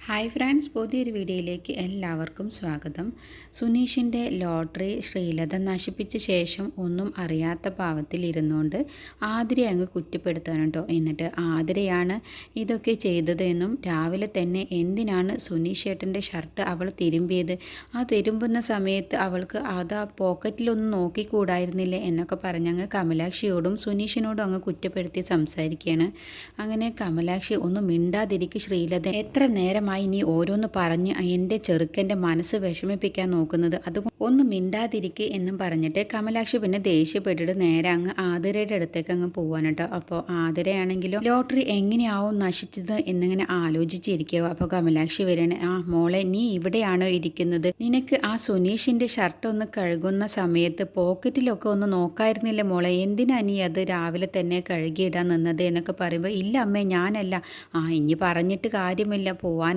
Hi friends പുതിയൊരു വീഡിയോയിലേക്ക് എല്ലാവർക്കും സ്വാഗതം. സുനീഷിന്റെ ലോട്ടറി ശ്രീലത നശിപ്പിച്ച ശേഷം ഒന്നും അറിയാത്ത പാവത്തിൽ ഇരുന്നുകൊണ്ട് ആതിരെ അങ്ങ് കുറ്റപ്പെടുത്താനുണ്ടോ എന്നിട്ട് ആതിരയാണ് ഇതൊക്കെ ചെയ്തതെന്നും രാവിലെ തന്നെ എന്തിനാണ് സുനീഷ് ഏട്ടന്റെ ഷർട്ട് അവൾ തിരുമ്പിയത്? ആ തിരുമ്പുന്ന സമയത്ത് അവൾക്ക് അത് ആ പോക്കറ്റിലൊന്നും നോക്കിക്കൂടായിരുന്നില്ലേ എന്നൊക്കെ പറഞ്ഞ് അങ്ങ് കമലാക്ഷിയോടും സുനീഷിനോടും അങ്ങ് കുറ്റപ്പെടുത്തി സംസാരിക്കുകയാണ്. അങ്ങനെ കമലാക്ഷി ഒന്നും മിണ്ടാതിരിക്കും ശ്രീലത എത്ര നേരമായി നീ ഓരോന്ന് പറഞ്ഞ് എന്റെ ചെറുക്കന്റെ മനസ്സ് വിഷമിപ്പിക്കാൻ നോക്കുന്നത്. അത് ഒന്ന് മിണ്ടാതിരിക്കുക എന്നും പറഞ്ഞിട്ട് കമലാക്ഷി പിന്നെ ദേഷ്യപ്പെട്ടിട്ട് നേരെ അങ്ങ് ആതിരയുടെ അടുത്തേക്ക് അങ്ങ് പോവാൻ കേട്ടോ. അപ്പോൾ ആതിരയാണെങ്കിലും ലോട്ടറി എങ്ങനെയാവും നശിച്ചത് എന്നിങ്ങനെ ആലോചിച്ചിരിക്കുക. അപ്പോൾ കമലാക്ഷി വരികയാണ് ആ മോളെ നീ ഇവിടെയാണോ ഇരിക്കുന്നത്? നിനക്ക് ആ സുനീഷിന്റെ ഷർട്ട് ഒന്ന് കഴുകുന്ന സമയത്ത് പോക്കറ്റിലൊക്കെ ഒന്ന് നോക്കായിരുന്നില്ല മോളെ? എന്തിനാ നീ അത് രാവിലെ തന്നെ കഴുകിയിടാൻ നിന്നത്? എന്നൊക്കെ പറയുമ്പോൾ ഇല്ല അമ്മേ ഞാനല്ല. ആ ഇനി പറഞ്ഞിട്ട് കാര്യമില്ല.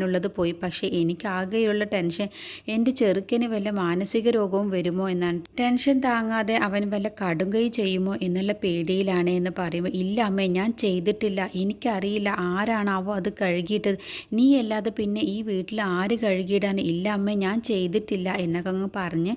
പോവാനുള്ളത് പോയി. പക്ഷേ എനിക്ക് ആകെയുള്ള ടെൻഷൻ എന്റെ ചെറുക്കന് വല്ല മാനസിക രോഗവും വരുമോ എന്നാണ്. ടെൻഷൻ താങ്ങാതെ അവൻ വല്ല കടുങ്കൈ ചെയ്യുമോ എന്നുള്ള പേടിയിലാണ് എന്ന് പറയുമ്പോൾ ഇല്ല അമ്മേ ഞാൻ ചെയ്തിട്ടില്ല. എനിക്കറിയില്ല ആരാണാവോ അത് കഴുകിയിട്ടത്. നീ അല്ലാതെ പിന്നെ ഈ വീട്ടിൽ ആര് കഴുകിയിടാൻ? ഇല്ല അമ്മേ ഞാൻ ചെയ്തിട്ടില്ല. എന്നൊക്കെ അങ്ങ് പറഞ്ഞ്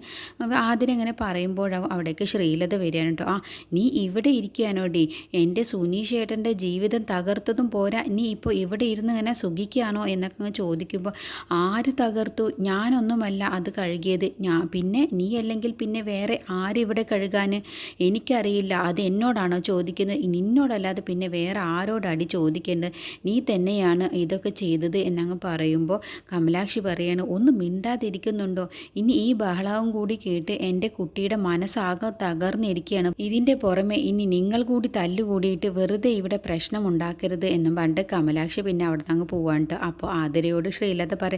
ആദ്യം ഇങ്ങനെ പറയുമ്പോഴാവും അവിടേക്ക് ശ്രീലത വരികയാണ് കേട്ടോ. ആ നീ ഇവിടെ ഇരിക്കുകയാണോടി എന്റെ സുനീഷ് ഏട്ടന്റെ ജീവിതം തകർത്തതും പോരാ. നീ ഇപ്പോൾ ഇവിടെ ഇരുന്ന് ഇങ്ങനെ സുഖിക്കുകയാണോ? എന്നൊക്കെ ചോദിക്കുമ്പോൾ ആര് തകർത്തു? ഞാനൊന്നുമല്ല അത് കഴുകിയത്. ഞാൻ പിന്നെ നീ അല്ലെങ്കിൽ പിന്നെ വേറെ ആരിവിടെ കഴുകാൻ എനിക്കറിയില്ല. അത് എന്നോടാണോ ചോദിക്കുന്നത്? നിന്നോടല്ലാതെ പിന്നെ വേറെ ആരോടടി ചോദിക്കേണ്ടത്? നീ തന്നെയാണ് ഇതൊക്കെ ചെയ്തത് എന്നങ്ങ് പറയുമ്പോൾ കമലാക്ഷി പറയാണ് ഒന്ന് മിണ്ടാതിരിക്കുന്നുണ്ടോ? ഇനി ഈ ബഹളവും കൂടി കേട്ട് എന്റെ കുട്ടിയുടെ മനസ്സാകെ തകർന്നിരിക്കുകയാണ്. ഇതിന്റെ പുറമെ ഇനി നിങ്ങൾ കൂടി തല്ലുകൂടിയിട്ട് വെറുതെ ഇവിടെ പ്രശ്നം ഉണ്ടാക്കരുത് എന്നും പണ്ട് കമലാക്ഷി പിന്നെ അവിടെ നിന്ന് അങ്ങ് പോവാണ്ട് അപ്പോൾ ആതിരയോട് ശ്രീലത പറ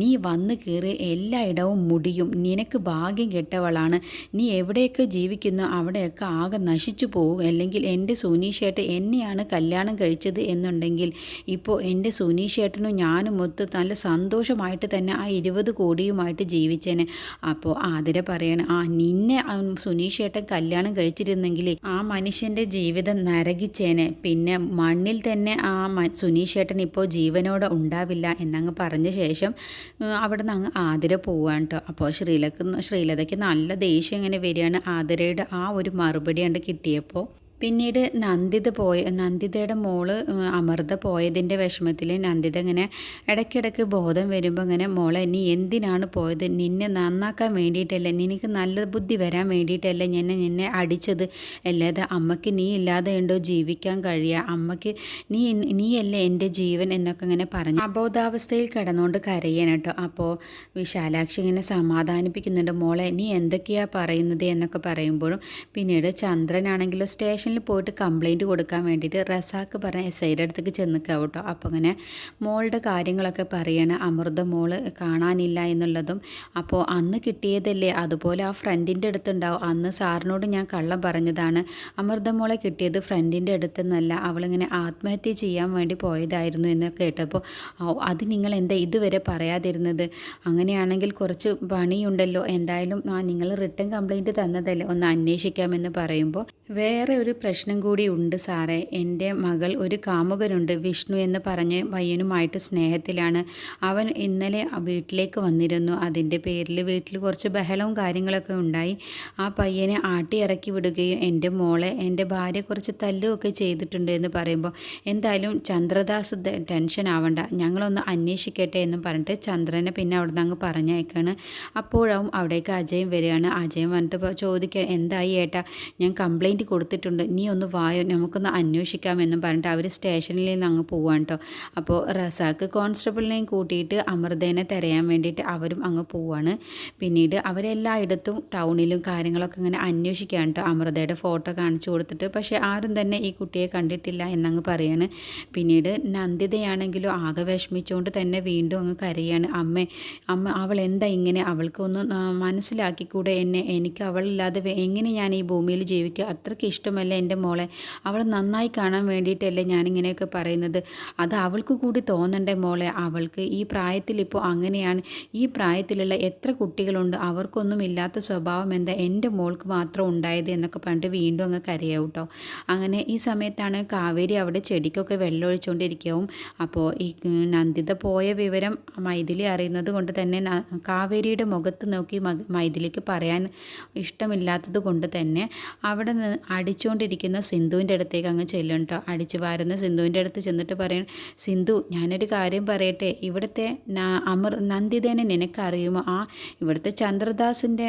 നീ വന്ന് കയറി എല്ലായിടവും മുടിയും നിനക്ക് ഭാഗ്യം കെട്ടവളാണ്. നീ എവിടെയൊക്കെ ജീവിക്കുന്നു അവിടെയൊക്കെ ആകെ നശിച്ചു പോകും. അല്ലെങ്കിൽ എന്റെ സുനീഷേട്ടൻ എന്നെയാണ് കല്യാണം കഴിച്ചത് എന്നുണ്ടെങ്കിൽ ഇപ്പോൾ എന്റെ സുനീഷേട്ടനും ഞാനും ഒത്ത് നല്ല സന്തോഷമായിട്ട് തന്നെ ആ ഇരുപത് കോടിയുമായിട്ട് ജീവിച്ചേനെ. അപ്പോൾ ആതിര പറയണം ആ നിന്നെ സുനീഷേട്ടൻ കല്യാണം കഴിച്ചിരുന്നെങ്കിൽ ആ മനുഷ്യന്റെ ജീവിതം നരകിച്ചേനെ. പിന്നെ മണ്ണിൽ തന്നെ ആ സുനീഷേട്ടൻ ഇപ്പോൾ ജീവനോടെ ഉണ്ടാവില്ല എന്നങ്ങ് പറഞ്ഞ ശേഷം അവിടെ നിന്ന് അങ്ങ് ആതിര പോവാണ് കേട്ടോ അപ്പോൾ ശ്രീലക്ക് ശ്രീലതയ്ക്ക് നല്ല ദേഷ്യം ഇങ്ങനെ വരികയാണ്. ആതിരയുടെ ആ ഒരു മറുപടി കണ്ട് കിട്ടിയപ്പോൾ പിന്നീട് നന്ദിത പോയ. നന്ദിതയുടെ മോൾ അമൃത പോയതിന്റെ വിഷമത്തിൽ നന്ദിത ഇങ്ങനെ ഇടയ്ക്കിടയ്ക്ക് ബോധം വരുമ്പോൾ ഇങ്ങനെ മോളെ നീ എന്തിനാണ് പോയത്? നിന്നെ നന്നാക്കാൻ വേണ്ടിയിട്ടല്ല? നിനക്ക് നല്ല ബുദ്ധി വരാൻ വേണ്ടിയിട്ടല്ല ഞാൻ നിന്നെ അടിച്ചത്? അല്ലാതെ അമ്മയ്ക്ക് നീ ഇല്ലാതെ ഉണ്ടോ ജീവിക്കാൻ കഴിയുക അമ്മയ്ക്ക് നീ നീയല്ലേ എന്റെ ജീവൻ? എന്നൊക്കെ ഇങ്ങനെ പറഞ്ഞു അബോധാവസ്ഥയിൽ കിടന്നുകൊണ്ട് കരയാൻ കേട്ടോ. അപ്പോൾ വിശാലാക്ഷി ഇങ്ങനെ സമാധാനിപ്പിക്കുന്നുണ്ട്. മോളെ നീ എന്തൊക്കെയാണ് പറയുന്നത്? എന്നൊക്കെ പറയുമ്പോഴും പിന്നീട് ചന്ദ്രനാണെങ്കിലും സ്റ്റേഷൻ സ്റ്റേഷനിൽ പോയിട്ട് കംപ്ലയിന്റ് കൊടുക്കാൻ വേണ്ടിയിട്ട് റസാക്ക് പറഞ്ഞ എസ് ഐയുടെ അടുത്തേക്ക് ചെന്നിക്കാവും കേട്ടോ അപ്പോൾ അങ്ങനെ മോളുടെ കാര്യങ്ങളൊക്കെ പറയണ. അമൃത മോൾ കാണാനില്ല എന്നുള്ളതും അപ്പോൾ അന്ന് കിട്ടിയതല്ലേ? അതുപോലെ ആ ഫ്രണ്ടിന്റെ അടുത്തുണ്ടാവും. അന്ന് സാറിനോട് ഞാൻ കള്ളം പറഞ്ഞതാണ്. അമൃത മോളെ കിട്ടിയത് ഫ്രണ്ടിന്റെ അടുത്തെന്നല്ല. അവളിങ്ങനെ ആത്മഹത്യ ചെയ്യാൻ വേണ്ടി പോയതായിരുന്നു എന്ന് കേട്ടപ്പോൾ അത് നിങ്ങൾ എന്താ ഇതുവരെ പറയാതിരുന്നത്? അങ്ങനെയാണെങ്കിൽ കുറച്ച് പണിയുണ്ടല്ലോ. എന്തായാലും നിങ്ങൾ റിട്ടേൺ കംപ്ലയിന്റ് തന്നതല്ലേ? ഒന്ന് അന്വേഷിക്കാമെന്ന് പറയുമ്പോൾ വേറെ ഒരു പ്രശ്നം കൂടി ഉണ്ട് സാറേ. എന്റെ മകൾ ഒരു കാമുകനുണ്ട് വിഷ്ണു എന്ന് പറഞ്ഞ് പയ്യനുമായിട്ട് സ്നേഹത്തിലാണ്. അവൻ ഇന്നലെ വീട്ടിലേക്ക് വന്നിരുന്നു. അതിന്റെ പേരിൽ വീട്ടിൽ കുറച്ച് ബഹളവും കാര്യങ്ങളൊക്കെ ഉണ്ടായി. ആ പയ്യനെ ആട്ടി ഇറക്കി വിടുകയും എന്റെ മോളെ എന്റെ ഭാര്യ കുറച്ച് തല്ലുമൊക്കെ ചെയ്തിട്ടുണ്ട് എന്ന് പറയുമ്പോൾ എന്തായാലും ചന്ദ്രദാസ് ടെൻഷൻ ആവണ്ട. ഞങ്ങളൊന്ന് അന്വേഷിക്കട്ടെ എന്ന് പറഞ്ഞിട്ട് ചന്ദ്രനെ പിന്നെ അവിടെ നിന്ന് അങ്ങ് പറഞ്ഞയക്കാണ്. അപ്പോഴാവും അവിടേക്ക് അജയം വരികയാണ്. അജയം വന്നിട്ട് ചോദിക്കാൻ എന്തായി ഏട്ടാ? ഞാൻ കംപ്ലൈന്റ് കൊടുത്തിട്ടുണ്ട്. നീ ഒന്ന് വായോ നമുക്കൊന്ന് അന്വേഷിക്കാമെന്നും പറഞ്ഞിട്ട് അവർ സ്റ്റേഷനിൽ നിന്ന് അങ്ങ് പോവാൻ കേട്ടോ അപ്പോൾ റസാക്ക് കോൺസ്റ്റബിളിനെയും കൂട്ടിയിട്ട് അമൃതേനെ തിരയാൻ വേണ്ടിയിട്ട് അവരും അങ്ങ് പോവാണ്. പിന്നീട് അവരെല്ലായിടത്തും ടൗണിലും കാര്യങ്ങളൊക്കെ ഇങ്ങനെ അന്വേഷിക്കുകയാണ് കേട്ടോ അമൃതയുടെ ഫോട്ടോ കാണിച്ചു കൊടുത്തിട്ട്. പക്ഷേ ആരും തന്നെ ഈ കുട്ടിയെ കണ്ടിട്ടില്ല എന്നങ്ങ് പറയാണ്. പിന്നീട് നന്ദിതയാണെങ്കിലും ആകെ വിഷമിച്ചുകൊണ്ട് തന്നെ വീണ്ടും അങ്ങ് കരയാണ്. അമ്മ അമ്മ അവൾ എന്താ ഇങ്ങനെ? അവൾക്കൊന്ന് മനസ്സിലാക്കിക്കൂടെ എന്നെ? എനിക്ക് അവളില്ലാതെ എങ്ങനെ ഞാൻ ഈ ഭൂമിയിൽ ജീവിക്കുക? അത്രയ്ക്ക് ഇഷ്ടമല്ല എന്റെ മോളെ അവൾ നന്നായി കാണാൻ വേണ്ടിയിട്ടല്ലേ ഞാനിങ്ങനെയൊക്കെ പറയുന്നത്. അത് അവൾക്ക് കൂടി തോന്നണ്ടേ മോളെ അവൾക്ക് ഈ പ്രായത്തിൽ ഇപ്പോൾ അങ്ങനെയാണ്. ഈ പ്രായത്തിലുള്ള എത്ര കുട്ടികളുണ്ട് അവർക്കൊന്നും ഇല്ലാത്ത സ്വഭാവം എന്താ എന്റെ മോൾക്ക് മാത്രം ഉണ്ടായത് എന്നൊക്കെ പറഞ്ഞിട്ട് വീണ്ടും അങ്ങ് കരയാവും കേട്ടോ അങ്ങനെ ഈ സമയത്താണ് കാവേരി അവിടെ ചെടിക്കൊക്കെ വെള്ളം ഒഴിച്ചുകൊണ്ടിരിക്കവും അപ്പോൾ ഈ നന്ദിത പോയ വിവരം മൈഥിലി അറിയുന്നത് കൊണ്ട് തന്നെ കാവേരിയുടെ മുഖത്ത് നോക്കി മൈഥിലിക്ക് പറയാൻ ഇഷ്ടമില്ലാത്തത് കൊണ്ട് തന്നെ അവിടെ നിന്ന് അടിച്ചുകൊണ്ടിരിക്കുന്ന സിന്ധുവിന്റെ അടുത്തേക്ക് അങ്ങ് ചെല്ലും കേട്ടോ അടിച്ചു വാരുന്ന സിന്ധുവിന്റെ അടുത്ത് ചെന്നിട്ട് പറയും സിന്ധു ഞാനൊരു കാര്യം പറയട്ടെ. ഇവിടുത്തെ അമർ നന്ദിതേനെ നിനക്കറിയുമോ? ആ ഇവിടുത്തെ ചന്ദ്രദാസിന്റെ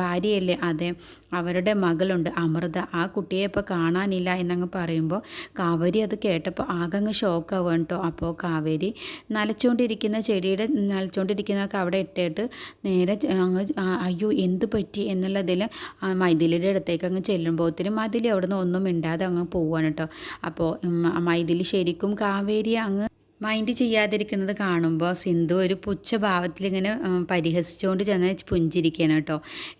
ഭാര്യയല്ലേ അതെ? അവരുടെ മകളുണ്ട് അമൃത. ആ കുട്ടിയെ ഇപ്പോൾ കാണാനില്ല എന്നങ്ങ് പറയുമ്പോൾ കാവേരി അത് കേട്ടപ്പോൾ ആകങ്ങ് ഷോക്കാവുക കേട്ടോ അപ്പോൾ കാവേരി നനച്ചുകൊണ്ടിരിക്കുന്ന ചെടിയുടെ നനച്ചുകൊണ്ടിരിക്കുന്നതൊക്കെ അവിടെ ഇട്ടിട്ട് നേരെ അങ്ങ് അയ്യോ എന്ത് പറ്റി? എന്നുള്ളതിൽ മൈഥിലിയുടെ അടുത്തേക്ക് അങ്ങ് ചെല്ലുമ്പോഴത്തേനും മൈഥിലി അവിടെ ഒന്നും മിണ്ടാതെ അങ്ങ് പോവുകയാണ് കേട്ടോ. അപ്പോൾ മൈഥിലി ശരിക്കും കാവേരി അങ്ങ് മൈൻഡ് ചെയ്യാതിരിക്കുന്നത് കാണുമ്പോൾ സിന്ധു ഒരു പുച്ഛഭാവത്തിൽ ഇങ്ങനെ പരിഹസിച്ചുകൊണ്ട് ചെന്ന് പുഞ്ചിരിക്കുകയാണ് കേട്ടോ.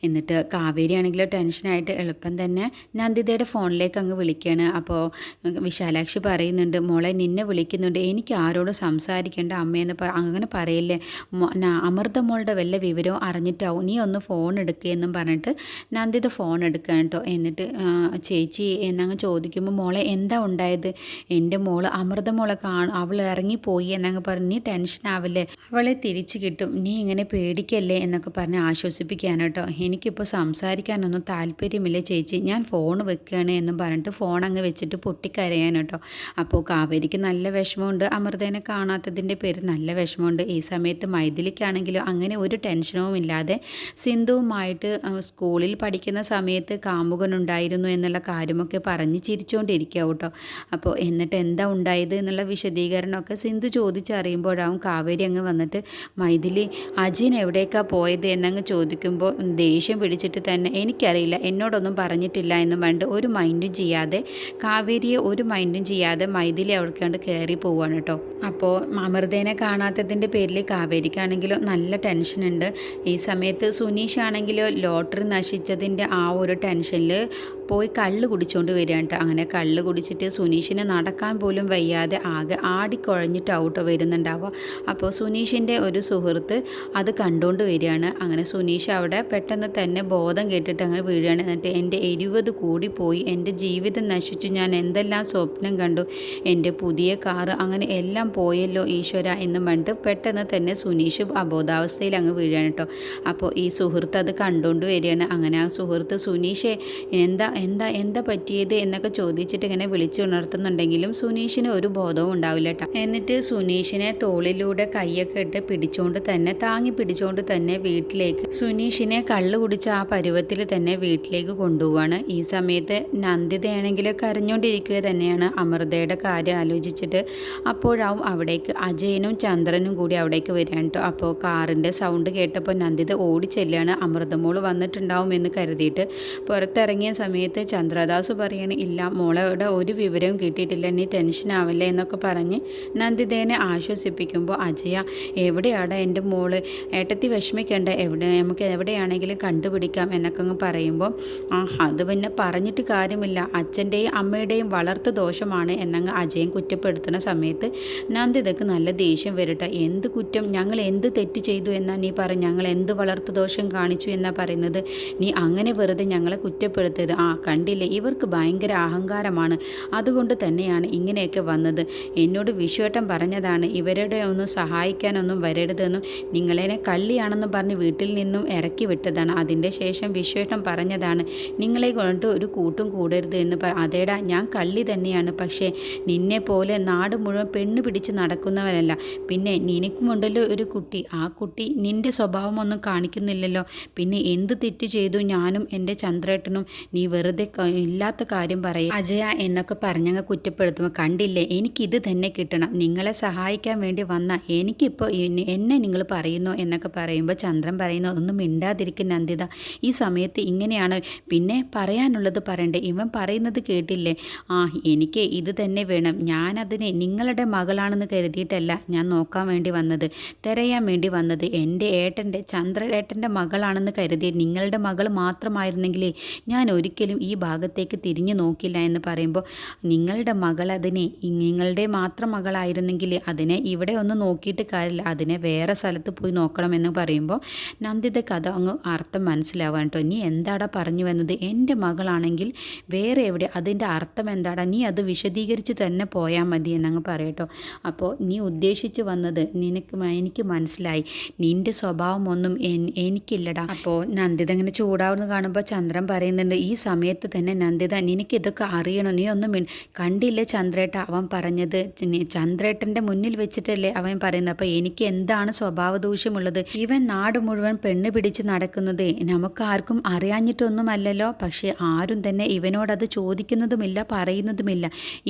എന്നിട്ട് കാവേരി ആണെങ്കിലോ ടെൻഷനായിട്ട് എളുപ്പം തന്നെ നന്ദിതയുടെ ഫോണിലേക്ക് അങ്ങ് വിളിക്കുകയാണ്. അപ്പോൾ വിശാലാക്ഷി പറയുന്നുണ്ട് മോളെ നിന്നെ വിളിക്കുന്നുണ്ട്. എനിക്ക് ആരോടും സംസാരിക്കേണ്ട അമ്മയെന്ന് അങ്ങനെ പറയില്ലേ? അമൃത മോളുടെ വല്ല വിവരവും അറിഞ്ഞിട്ടാവും നീ ഒന്ന് ഫോൺ എടുക്കുകയെന്നും പറഞ്ഞിട്ട് നന്ദിത ഫോൺ എടുക്കുകയാണ് കേട്ടോ. എന്നിട്ട് ചേച്ചി എന്നങ്ങ് ചോദിക്കുമ്പോൾ മോളെ എന്താ ഉണ്ടായത്? എന്റെ മോൾ അമൃത മോളെ കാണും അവൾ ഇറങ്ങി ഇറങ്ങിപ്പോയി എന്നങ്ങ് പറഞ്ഞ് നീ ടെൻഷൻ ആവില്ലേ? അവളെ തിരിച്ചു കിട്ടും. നീ ഇങ്ങനെ പേടിക്കല്ലേ? എന്നൊക്കെ പറഞ്ഞ് ആശ്വസിപ്പിക്കാൻ കേട്ടോ. എനിക്കിപ്പോൾ സംസാരിക്കാനൊന്നും താല്പര്യമില്ല ചേച്ചി? ഞാൻ ഫോൺ വെക്കുകയാണ് എന്നും പറഞ്ഞിട്ട് ഫോൺ അങ്ങ് വെച്ചിട്ട് പൊട്ടിക്കരയാൻ കേട്ടോ. അപ്പോൾ കാവേരിക്ക് നല്ല വിഷമമുണ്ട്. അമൃതേനെ കാണാത്തതിന്റെ പേര് നല്ല വിഷമമുണ്ട്. ഈ സമയത്ത് മൈഥിലിക്കാണെങ്കിലും അങ്ങനെ ഒരു ടെൻഷനവും ഇല്ലാതെ സിന്ധുവുമായിട്ട് സ്കൂളിൽ പഠിക്കുന്ന സമയത്ത് കാമുകനുണ്ടായിരുന്നു എന്നുള്ള കാര്യമൊക്കെ പറഞ്ഞ് ചിരിച്ചുകൊണ്ടിരിക്കുക കേട്ടോ. അപ്പോൾ എന്നിട്ട് എന്താ ഉണ്ടായത് എന്നുള്ള വിശദീകരണമൊക്കെ സിന്ധു ചോദിച്ചറിയുമ്പോഴാവും കാവേരി അങ്ങ് വന്നിട്ട് മൈഥിലി അജിൻ എവിടേക്കാ പോയത്? എന്നങ്ങ് ചോദിക്കുമ്പോൾ ദേഷ്യം പിടിച്ചിട്ട് തന്നെ. എനിക്കറിയില്ല. എന്നോടൊന്നും പറഞ്ഞിട്ടില്ല എന്ന് പണ്ട് ഒരു മൈൻഡും ചെയ്യാതെ കാവേരിയെ ഒരു മൈൻഡും ചെയ്യാതെ മൈഥിലി അവിടേക്കാണ്ട് കയറി പോവാണ് കേട്ടോ. അപ്പോൾ അമൃതേനെ കാണാത്തതിന്റെ പേരിൽ കാവേരിക്കാണെങ്കിലോ നല്ല ടെൻഷനുണ്ട് ഈ സമയത്ത് സുനീഷ് ആണെങ്കിലോ ലോട്ടറി നശിച്ചതിന്റെ ആ ഒരു ടെൻഷനിൽ പോയി കള്ള് കുടിച്ചുകൊണ്ട് വരികയാണ് കേട്ടോ. അങ്ങനെ കള്ള് കുടിച്ചിട്ട് സുനീഷിനെ നടക്കാൻ പോലും വയ്യാതെ ആകെ ആടിക്കുഴഞ്ഞിട്ട് ഔട്ട് വരുന്നുണ്ടാവുക. അപ്പോൾ സുനീഷിന്റെ ഒരു സുഹൃത്ത് അത് കണ്ടുകൊണ്ട് വരികയാണ്. അങ്ങനെ സുനീഷ് അവിടെ പെട്ടെന്ന് തന്നെ ബോധം കേട്ടിട്ട് അങ്ങനെ വീഴുകയാണ്. എന്നിട്ട് എന്റെ എരിവത് പോയി. എന്റെ ജീവിതം നശിച്ചു. ഞാൻ എന്തെല്ലാം സ്വപ്നം കണ്ടു? എന്റെ പുതിയ കാറ് അങ്ങനെ എല്ലാം പോയല്ലോ ഈശ്വര എന്ന് പറഞ്ഞിട്ട് പെട്ടെന്ന് തന്നെ സുനീഷ് അബോധാവസ്ഥയിൽ അങ്ങ് വീഴുകയാണ് കേട്ടോ. അപ്പോൾ ഈ സുഹൃത്ത് അത് കണ്ടുകൊണ്ട് വരികയാണ്. അങ്ങനെ ആ സുഹൃത്ത് സുനീഷെ എന്താ എന്താ എന്താ പറ്റിയത് എന്നൊക്കെ ചോദിച്ചിട്ട് ഇങ്ങനെ വിളിച്ചു ഉണർത്തുന്നുണ്ടെങ്കിലും സുനീഷിന് ഒരു ബോധവും ഉണ്ടാവില്ല കേട്ടോ എന്നിട്ട് സുനീഷിനെ തോളിലൂടെ കൈയൊക്കെ ഇട്ട് പിടിച്ചുകൊണ്ട് തന്നെ താങ്ങി പിടിച്ചുകൊണ്ട് തന്നെ വീട്ടിലേക്ക് സുനീഷിനെ കള്ളു കുടിച്ച് ആ പരുവത്തിൽ തന്നെ വീട്ടിലേക്ക് കൊണ്ടുപോവാണ്. ഈ സമയത്ത് നന്ദിതയാണെങ്കിൽ കരഞ്ഞുകൊണ്ടിരിക്കുക തന്നെയാണ് അമൃതയുടെ കാര്യം ആലോചിച്ചിട്ട്. അപ്പോഴാവും അവിടേക്ക് അജയനും ചന്ദ്രനും കൂടി അവിടേക്ക് വരികയാണ് കേട്ടോ അപ്പോൾ കാറിന്റെ സൗണ്ട് കേട്ടപ്പോൾ നന്ദിത ഓടി ചെല്ലുകയാണ് അമൃതമോൾ വന്നിട്ടുണ്ടാവും എന്ന് കരുതിയിട്ട് പുറത്തിറങ്ങിയ സമയത്ത് സമയത്ത് ചന്ദ്രദാസ് പറയണ ഇല്ല മോളയുടെ ഒരു വിവരവും കിട്ടിയിട്ടില്ല നീ ടെൻഷൻ ആവില്ല എന്നൊക്കെ പറഞ്ഞ് നന്ദിതേനെ ആശ്വസിപ്പിക്കുമ്പോൾ അജയ എവിടെയാണ് എന്റെ മോൾ? ഏട്ടത്തി വിഷമിക്കേണ്ട എവിടെ നമുക്ക് എവിടെയാണെങ്കിലും കണ്ടുപിടിക്കാം എന്നൊക്കെ അങ്ങ് പറയുമ്പോൾ ആ അത് പിന്നെ പറഞ്ഞിട്ട് കാര്യമില്ല. അച്ഛന്റെയും അമ്മയുടെയും വളർത്ത് ദോഷമാണ് എന്നങ്ങ് അജയൻ കുറ്റപ്പെടുത്തുന്ന സമയത്ത് നന്ദിതക്ക് നല്ല ദേഷ്യം വരട്ടെ. എന്ത് കുറ്റം? ഞങ്ങൾ എന്ത് തെറ്റ് ചെയ്തു എന്നാ നീ പറ. ഞങ്ങൾ എന്ത് വളർത്തു ദോഷം കാണിച്ചു എന്നാ പറയുന്നത്? നീ അങ്ങനെ വെറുതെ ഞങ്ങളെ കുറ്റപ്പെടുത്തരുത്. ആ കണ്ടില്ലേ? ഇവർക്ക് ഭയങ്കര അഹങ്കാരമാണ്. അതുകൊണ്ട് തന്നെയാണ് ഇങ്ങനെയൊക്കെ വന്നത്. എന്നോട് വിശ്വേട്ടൻ പറഞ്ഞതാണ് ഇവരുടെ ഒന്നും സഹായിക്കാനൊന്നും വരരുതെന്നും നിങ്ങളെ കള്ളിയാണെന്ന് പറഞ്ഞ് വീട്ടിൽ നിന്നും ഇറക്കി വിട്ടതാണ്. അതിന്റെ ശേഷം വിശ്വേട്ടൻ പറഞ്ഞതാണ് നിങ്ങളെ കൊണ്ട് ഒരു കൂട്ടും കൂടരുത് എന്ന് പറ അതേടാ ഞാൻ കള്ളി തന്നെയാണ്. പക്ഷേ നിന്നെ പോലെ നാട് മുഴുവൻ പെണ്ണ് പിടിച്ച് നടക്കുന്നവനല്ല പിന്നെ നിനക്കുമുണ്ടല്ലോ ഒരു കുട്ടി. ആ കുട്ടി നിന്റെ സ്വഭാവമൊന്നും കാണിക്കുന്നില്ലല്ലോ. പിന്നെ എന്ത് തെറ്റ് ചെയ്തു ഞാനും എന്റെ ചന്ദ്രേട്ടനും നീ വെറുതെ ഇല്ലാത്ത കാര്യം പറയും. അജയ എന്നൊക്കെ പറഞ്ഞങ്ങ് കുറ്റപ്പെടുത്തുമ്പോൾ കണ്ടില്ലേ എനിക്കിത് തന്നെ കിട്ടണം. നിങ്ങളെ സഹായിക്കാൻ വേണ്ടി വന്ന എനിക്കിപ്പോൾ എന്നെ നിങ്ങൾ പറയുന്നു എന്നൊക്കെ പറയുമ്പോൾ ചന്ദ്രൻ പറയുന്നു ഒന്നും മിണ്ടാതിരിക്കുന്ന നന്ദിത ഈ സമയത്ത് ഇങ്ങനെയാണ്. പിന്നെ പറയാനുള്ളത് പറയണ്ടേ? ഇവൻ പറയുന്നത് കേട്ടില്ലേ? ആ എനിക്ക് ഇത് തന്നെ വേണം. ഞാനതിനെ നിങ്ങളുടെ മകളാണെന്ന് കരുതിയിട്ടല്ല ഞാൻ നോക്കാൻ വേണ്ടി വന്നത്. തിരയാൻ വേണ്ടി വന്നത്. എന്റെ ഏട്ടന്റെ ചന്ദ്രേട്ടന്റെ മകളാണെന്ന് കരുതി നിങ്ങളുടെ മകൾ മാത്രമായിരുന്നെങ്കിൽ ഞാൻ ഒരിക്കലും ഒരിക്കലും ഈ ഭാഗത്തേക്ക് തിരിഞ്ഞു നോക്കില്ല എന്ന് പറയുമ്പോൾ നിങ്ങളുടെ മകൾ അതിനെ നിങ്ങളുടെ മാത്രം മകളായിരുന്നെങ്കിൽ അതിനെ ഇവിടെ ഒന്ന് നോക്കിയിട്ട് കാര്യമില്ല. അതിനെ വേറെ സ്ഥലത്ത് പോയി നോക്കണമെന്ന് പറയുമ്പോൾ നന്ദിത കഥ അങ്ങ് അർത്ഥം മനസ്സിലാവാൻ കേട്ടോ. നീ എന്താടാ പറഞ്ഞു വന്നത്? എന്റെ മകളാണെങ്കിൽ വേറെ എവിടെ? അതിന്റെ അർത്ഥം എന്താടാ? നീ അത് വിശദീകരിച്ച് തന്നെ പോയാൽ മതി എന്നങ്ങ് പറയട്ടോ അപ്പോൾ നീ ഉദ്ദേശിച്ച് വന്നത് നിനക്ക് എനിക്ക് മനസ്സിലായി. നിന്റെ സ്വഭാവം ഒന്നും എനിക്കില്ലടാ. അപ്പോൾ നന്ദിത ഇങ്ങനെ ചൂടാവുന്ന കാണുമ്പോൾ ചന്ദ്രൻ പറയുന്നുണ്ട് ഈ സമയത്ത് തന്നെ നന്ദിത നിനക്കിതൊക്കെ അറിയണം? നീ ഒന്നും കണ്ടില്ലേ ചന്ദ്രേട്ട അവൻ പറഞ്ഞത്. ചന്ദ്രേട്ടന്റെ മുന്നിൽ വെച്ചിട്ടല്ലേ അവൻ പറയുന്നത്. അപ്പോൾ എനിക്ക് എന്താണ് സ്വഭാവ ദൂഷ്യമുള്ളത്? ഇവൻ നാട് മുഴുവൻ പെണ്ണ് പിടിച്ച് നടക്കുന്നത്. നമുക്കാർക്കും അറിയാഞ്ഞിട്ടൊന്നുമല്ലല്ലോ. പക്ഷേ ആരും തന്നെ ഇവനോടത് ചോദിക്കുന്നതുമില്ല പറയുന്നതുമില്ല.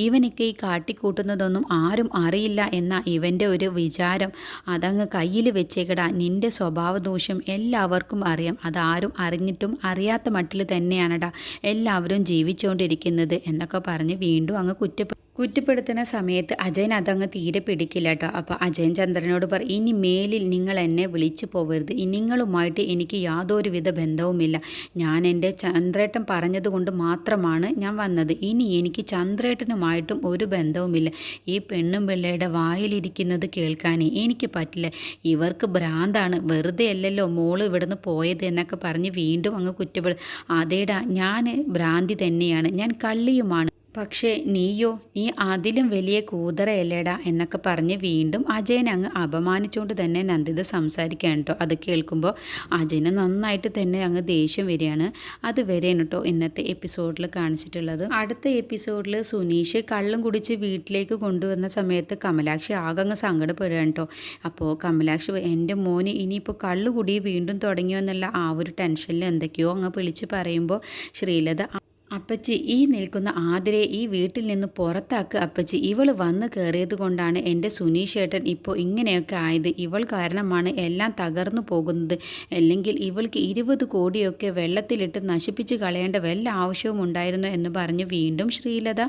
ഇവനൊക്കെ ഈ കാട്ടിക്കൂട്ടുന്നതൊന്നും ആരും അറിയില്ല എന്ന ഇവന്റെ ഒരു വിചാരം. അതങ്ങ് കയ്യിൽ വെച്ചേക്കടാ. നിന്റെ സ്വഭാവ ദൂഷ്യം എല്ലാവർക്കും അറിയാം. അതാരും അറിഞ്ഞിട്ടും അറിയാത്ത മട്ടിൽ തന്നെയാണടാ. എല്ലാവരും ജീവിച്ചുകൊണ്ടിരിക്കുന്നത് എന്നൊക്കെ പറഞ്ഞ് വീണ്ടും അങ്ങ് കുറ്റപ്പെട്ടു കുറ്റപ്പെടുത്തുന്ന സമയത്ത് അജയൻ അതങ്ങ് തീരെ പിടിക്കില്ല കേട്ടോ. അപ്പോൾ അജയൻ ചന്ദ്രനോട് പറ ഇനി മേലിൽ നിങ്ങൾ എന്നെ വിളിച്ചു പോകരുത് നിങ്ങളുമായിട്ട് എനിക്ക് യാതൊരുവിധ ബന്ധവുമില്ല. ഞാൻ എന്റെ ചന്ദ്രേട്ടൻ പറഞ്ഞതുകൊണ്ട് മാത്രമാണ് ഞാൻ വന്നത്. ഇനി എനിക്ക് ചന്ദ്രേട്ടനുമായിട്ടും ഒരു ബന്ധവുമില്ല. ഈ പെണ്ണും പിള്ളയുടെ വായിലിരിക്കുന്നത് കേൾക്കാനേ എനിക്ക് പറ്റില്ല. ഇവർക്ക് ഭ്രാന്താണ്. വെറുതെ അല്ലല്ലോ മോൾ ഇവിടുന്ന് പോയത് എന്നൊക്കെ പറഞ്ഞ് വീണ്ടും അങ്ങ് കുറ്റപ്പെടും. അതേടാ ഞാൻ ഭ്രാന്തി തന്നെയാണ്. ഞാൻ കള്ളിയുമാണ്. പക്ഷേ നീയോ നീ അതിലും വലിയ കൂതറയല്ലേടാ എന്നൊക്കെ പറഞ്ഞ് വീണ്ടും അജയൻ അങ്ങ് അപമാനിച്ചുകൊണ്ട് തന്നെ നന്ദിത സംസാരിക്കുകയാണ് കേട്ടോ. അത് കേൾക്കുമ്പോൾ അജയന് നന്നായിട്ട് തന്നെ അങ്ങ് ദേഷ്യം വരികയാണ്. അത് വരെയാണ് കേട്ടോ ഇന്നത്തെ എപ്പിസോഡിൽ കാണിച്ചിട്ടുള്ളത്. അടുത്ത എപ്പിസോഡിൽ സുനീഷ് കള്ളും കുടിച്ച് വീട്ടിലേക്ക് കൊണ്ടുവന്ന സമയത്ത് കമലാക്ഷി ആകെ അങ്ങ് സങ്കടപ്പെടുകയാണ് കേട്ടോ. അപ്പോൾ കമലാക്ഷി എന്റെ മോന് ഇനിയിപ്പോൾ കള്ളുകുടി വീണ്ടും തുടങ്ങിയോ എന്നുള്ള ആ ഒരു ടെൻഷനിൽ എന്തൊക്കെയോ അങ്ങ് വിളിച്ച് പറയുമ്പോൾ ശ്രീലത അപ്പച്ചി ഈ നിൽക്കുന്ന ആതിരയെ ഈ വീട്ടിൽ നിന്ന് പുറത്താക്ക് അപ്പച്ചി. ഇവൾ വന്ന് കയറിയത് കൊണ്ടാണ് എന്റെ സുനീഷേട്ടൻ ഇപ്പോൾ ഇങ്ങനെയൊക്കെ ആയത്. ഇവൾ കാരണമാണ് എല്ലാം തകർന്നു പോകുന്നത്. അല്ലെങ്കിൽ ഇവൾക്ക് ഇരുപത് കോടിയൊക്കെ വെള്ളത്തിലിട്ട് നശിപ്പിച്ച് കളയേണ്ട വല്ല ആവശ്യവും ഉണ്ടായിരുന്നു എന്ന് പറഞ്ഞ് വീണ്ടും ശ്രീലത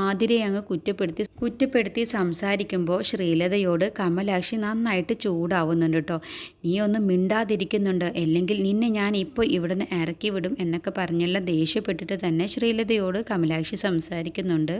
ആതിരയെ അങ്ങ് കുറ്റപ്പെടുത്തി. കുറ്റപ്പെടുത്തി സംസാരിക്കുമ്പോൾ ശ്രീലതയോട് കമലാക്ഷി നന്നായിട്ട് ചൂടാവുന്നുണ്ട് കേട്ടോ നീ ഒന്നും മിണ്ടാതിരിക്കുന്നുണ്ട്. അല്ലെങ്കിൽ നിന്നെ ഞാൻ ഇപ്പോൾ ഇവിടുന്ന് ഇറക്കി വിടും എന്നൊക്കെ പറഞ്ഞുള്ള ദേഷ്യപ്പെട്ടിട്ട് തന്നെ ശ്രീലതയോട് കമലാക്ഷി സംസാരിക്കുന്നുണ്ട്.